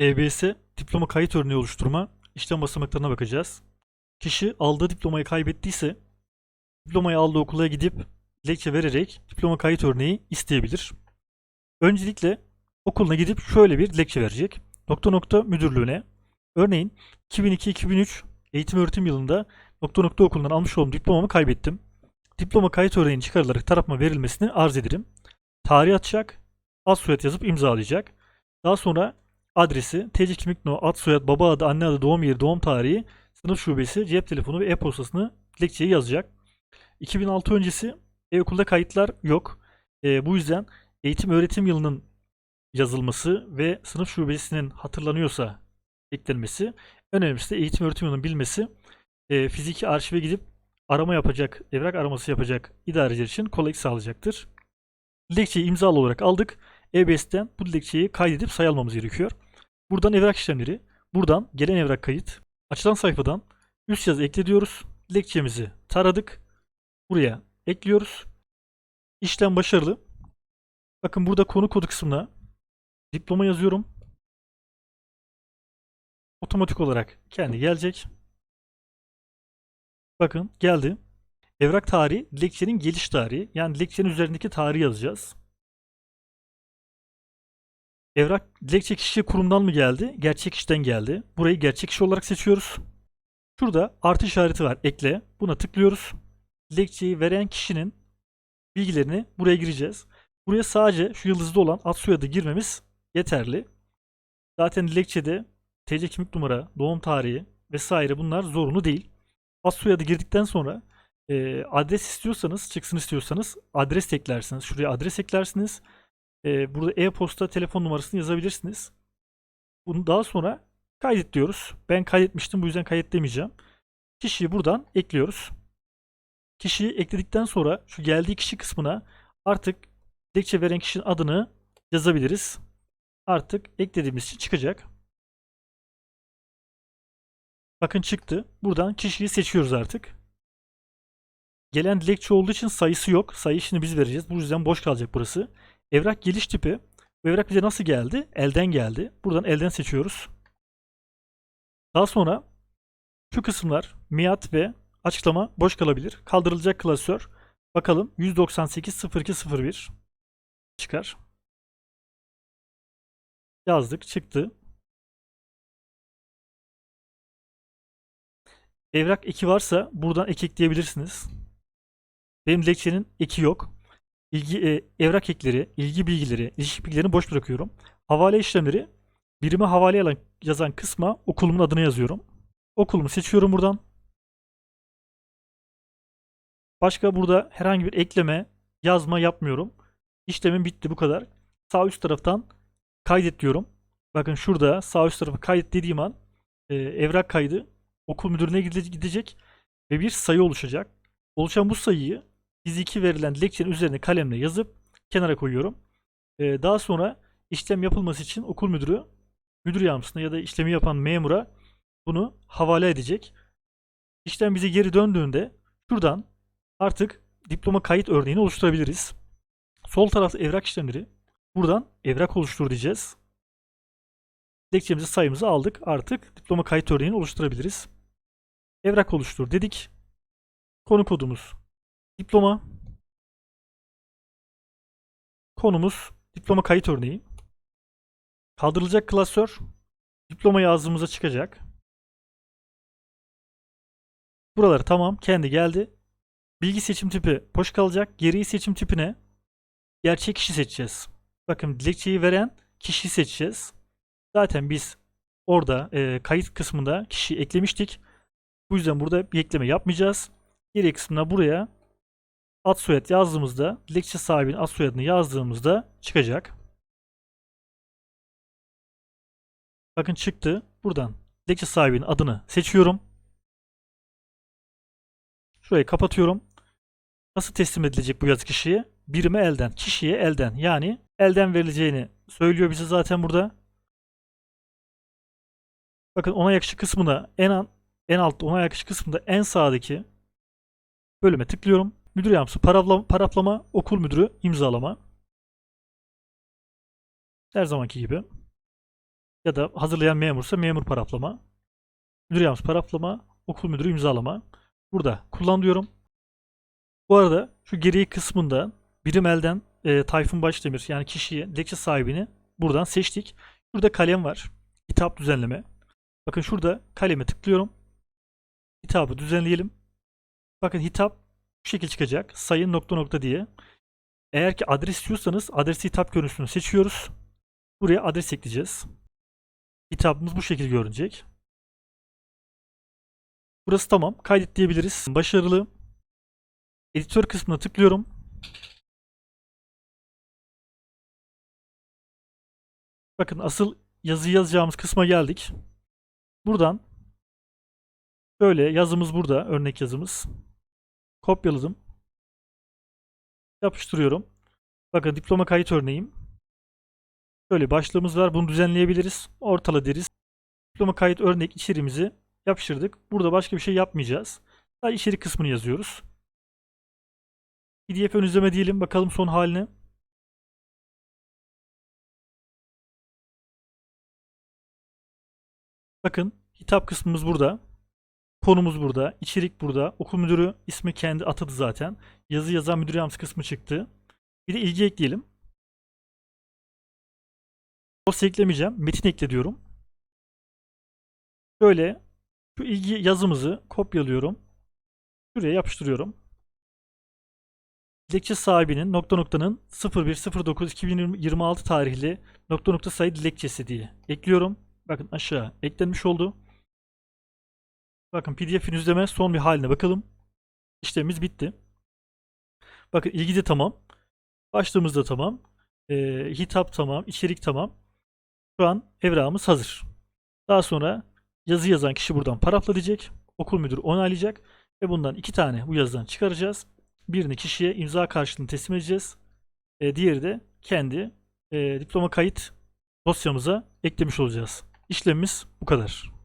EBS diploma kayıt örneği oluşturma işlem basamaklarına bakacağız. Kişi aldığı diplomayı kaybettiyse diplomayı aldığı okula gidip dilekçe vererek diploma kayıt örneği isteyebilir. Öncelikle okuluna gidip şöyle bir dilekçe verecek. Nokta nokta müdürlüğüne. Örneğin 2002-2003 eğitim öğretim yılında nokta nokta okulundan almış olduğum diplomamı kaybettim. Diploma kayıt örneğinin çıkarılarak tarafıma verilmesini arz ederim. Tarih atacak, ad soyad yazıp imzalayacak. Daha sonra adresi, TC kimlik no, ad soyad, baba adı, anne adı, doğum yeri, doğum tarihi, sınıf şubesi, cep telefonu ve e-postasını dilekçeye yazacak. 2006 öncesi e-okulda kayıtlar yok. E, bu yüzden eğitim öğretim yılının yazılması ve sınıf şubesinin hatırlanıyorsa eklenmesi. Önemlisi de eğitim öğretim yılının bilmesi. E, fiziki arşive gidip arama yapacak, evrak araması yapacak idareciler için kolaylık sağlayacaktır. Dilekçeyi imzalı olarak aldık. EBS'ten bu dilekçeyi kaydedip sayı almamız gerekiyor. Buradan evrak işlemleri, buradan gelen evrak kayıt, açılan sayfadan üst yazı ekle diyoruz. Dilekçemizi taradık. Buraya ekliyoruz. İşlem başarılı. Bakın burada konu kodu kısmına diploma yazıyorum. Otomatik olarak kendi gelecek. Bakın geldi. Evrak tarihi dilekçenin geliş tarihi. Yani dilekçenin üzerindeki tarihi yazacağız. Evrak dilekçe kişi kurumdan mı geldi? Gerçek kişiden geldi. Burayı gerçek kişi olarak seçiyoruz. Şurada artı işareti var. Ekle. Buna tıklıyoruz. Dilekçeyi veren kişinin bilgilerini buraya gireceğiz. Buraya sadece şu yıldızda olan ad soyadı girmemiz yeterli. Zaten dilekçede TC kimlik numara, doğum tarihi vesaire bunlar zorunlu değil. Ad soyadı girdikten sonra e, adres istiyorsanız, çıksın istiyorsanız adres eklersiniz. Şuraya adres eklersiniz. E, burada e-posta, telefon numarasını yazabilirsiniz. Bunu daha sonra kaydet diyoruz. Ben kaydetmiştim bu yüzden kaydet demeyeceğim. Kişiyi buradan ekliyoruz. Kişiyi ekledikten sonra şu geldiği kişi kısmına artık dilekçe veren kişinin adını yazabiliriz. Artık eklediğimiz için çıkacak. Bakın çıktı. Buradan kişiyi seçiyoruz artık. Gelen dilekçe olduğu için sayısı yok. Sayı işini biz vereceğiz. Bu yüzden boş kalacak burası. Evrak geliş tipi. Bu evrak bize nasıl geldi? Elden geldi. Buradan elden seçiyoruz. Daha sonra şu kısımlar miat ve açıklama boş kalabilir. Kaldırılacak klasör. Bakalım 198.0201 çıkar. Yazdık çıktı. Evrak eki varsa buradan ek ekleyebilirsiniz. Benim dilekçenin eki yok. İlgi, e, evrak ekleri, ilgi bilgileri, ilişki bilgilerini boş bırakıyorum. Havale işlemleri, birime havale yalan, yazan kısma okulumun adını yazıyorum. Okulumu seçiyorum buradan. Başka burada herhangi bir ekleme, yazma yapmıyorum. İşlemim bitti bu kadar. Sağ üst taraftan kaydet diyorum. Bakın şurada sağ üst tarafa kaydet dediğim an e, evrak kaydı okul müdürüne gide- gidecek ve bir sayı oluşacak. Oluşan bu sayıyı fiziki verilen dilekçenin üzerine kalemle yazıp kenara koyuyorum. E, daha sonra işlem yapılması için okul müdürü müdür yardımcısına ya da işlemi yapan memura bunu havale edecek. İşlem bize geri döndüğünde şuradan artık diploma kayıt örneğini oluşturabiliriz. Sol tarafta evrak işlemleri. Buradan evrak oluştur diyeceğiz. Dilekçemizi sayımızı aldık. Artık diploma kayıt örneğini oluşturabiliriz. Evrak oluştur dedik. Konu kodumuz diploma. Konumuz diploma kayıt örneği. Kaldırılacak klasör diploma yazdığımızda çıkacak. Buraları tamam kendi geldi. Bilgi seçim tipi boş kalacak. Geriyi seçim tipine gerçek kişi seçeceğiz. Bakın dilekçeyi veren kişiyi seçeceğiz. Zaten biz orada e, kayıt kısmında kişi eklemiştik. Bu yüzden burada bir ekleme yapmayacağız. Geri kısmına buraya ad soyad yazdığımızda dilekçe sahibinin ad soyadını yazdığımızda çıkacak. Bakın çıktı. Buradan dilekçe sahibinin adını seçiyorum. Şurayı kapatıyorum. Nasıl teslim edilecek bu yazı kişiye? Birime elden, kişiye elden. Yani elden verileceğini söylüyor bize zaten burada. Bakın ona yakışı kısmına en an, en altta ona yakışı kısmında en sağdaki bölüme tıklıyorum. Müdür yardımcısı paraplama, paraplama, okul müdürü imzalama. Her zamanki gibi. ya da hazırlayan memursa memur paraplama. Müdür yardımcısı paraplama. Okul müdürü imzalama. Burada kullan diyorum. Bu arada şu geriye kısmında birim elden e, Tayfun Başdemir yani kişiye, dilekçe sahibini buradan seçtik. Burada kalem var. Hitap düzenleme. Bakın şurada kaleme tıklıyorum. Hitabı düzenleyelim. Bakın hitap bu şekil çıkacak. Sayın nokta nokta diye. Eğer ki adres istiyorsanız adresi hitap görüntüsünü seçiyoruz. Buraya adres ekleyeceğiz. Hitabımız bu şekil görünecek. Burası tamam. Kaydet diyebiliriz. Başarılı. Editör kısmına tıklıyorum. Bakın asıl yazı yazacağımız kısma geldik. Buradan böyle yazımız burada. Örnek yazımız. Kopyaladım. Yapıştırıyorum. Bakın diploma kayıt örneğim. Böyle başlığımız var. Bunu düzenleyebiliriz. Ortala deriz. Diploma kayıt örnek içeriğimizi yapıştırdık. Burada başka bir şey yapmayacağız. Sadece içerik kısmını yazıyoruz. PDF ön izleme diyelim. Bakalım son haline. Bakın hitap kısmımız burada. Konumuz burada. içerik burada. Okul müdürü ismi kendi atadı zaten. Yazı yazan müdür yardımcısı kısmı çıktı. Bir de ilgi ekleyelim. Dosya eklemeyeceğim. Metin ekle diyorum. Böyle şu ilgi yazımızı kopyalıyorum. Şuraya yapıştırıyorum. Dilekçe sahibinin nokta noktanın 01.09.2026 tarihli nokta nokta sayı dilekçesi diye ekliyorum. Bakın aşağı eklenmiş oldu. Bakın PDF'in yüzleme son bir haline bakalım. İşlemimiz bitti. Bakın ilgi de tamam. Başlığımız da tamam. Ee, hitap tamam. içerik tamam. Şu an evrağımız hazır. Daha sonra yazı yazan kişi buradan parafla diyecek. Okul müdürü onaylayacak. Ve bundan iki tane bu yazıdan çıkaracağız. Birini kişiye imza karşılığında teslim edeceğiz. Ee, diğeri de kendi e, diploma kayıt dosyamıza eklemiş olacağız. İşlemimiz bu kadar.